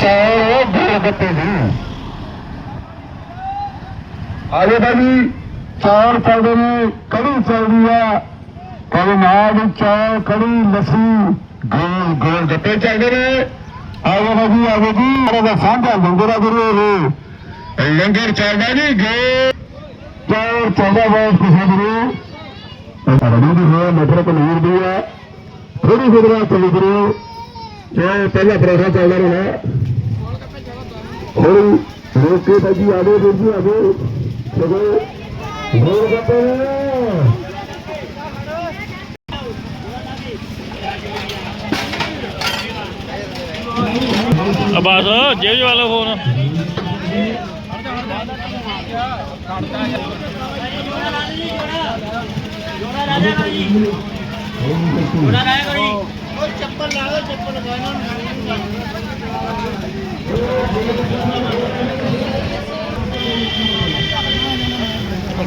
ਚਾਰ ਗੋਲ ਗੱਪੇ ਦੀ ਆਲੇ ਬਾਜੀ ਚਾਰ ਚੱਲਦੇ ਨੇ, ਕੜੀ ਚੱਲਦੀ ਆ। ਕਦੇ ਨਾਲ ਚਾਰ, ਕੜੀ, ਲੱਸੀ, ਗੋਲ ਗੋਲ ਗੱਪੇ ਚੱਲਦੇ ਨੇ। ਆਲੇ ਬਾਜੀ ਆਵੇ ਜੀ ਮੇਰਾ ਦਾ ਸਾਂਝਾ ਲੰਗਰ ਆ ਗੁਰੂ ਨੇ। ਲੰਗਰ ਚੱਲਦਾ ਜੀ ਗੋ ਚਾਰ ਚੱਲਦਾ ਬਹੁਤ ਖੁਸ਼ੀ ਗੁਰੂ। ਰਣੀ ਦੀ ਹੋਇਆ ਮਟਰ ਪਨੀਰ ਦੀ ਆ। ਥੋੜੀ ਖੁਦਰਾ ਚੱਲੀ ਗੁਰੂ। ਜੋ ਪਹਿਲਾ ਪ੍ਰੋਗਰਾਮ ਚੱਲਦਾ ਰਿਹਾ ਹੁਣ ਰੋਕ ਕੇ ਭਾਜੀ ਆਵੇ ਵੀਰ ਜੀ ਆਵੇ ਸਗੋ ਗੋਲ ਗੱਪੇ? ਆ ਬਸ ਜੇਬ ਵਾਲਾ ਫੋਨ।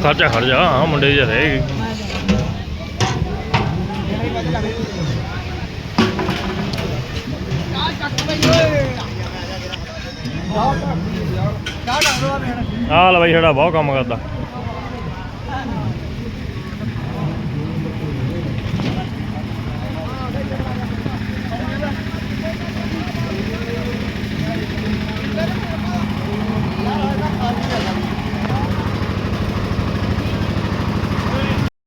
ਖਰਚਾ ਖੜ ਜਾ ਹਾਂ ਮੁੰਡੇ ਜਿਹੇ ਰਹੇ ਆ ਲੈ ਬਾਈ ਸਾਡਾ ਬਹੁਤ ਕੰਮ ਕਰਦਾ।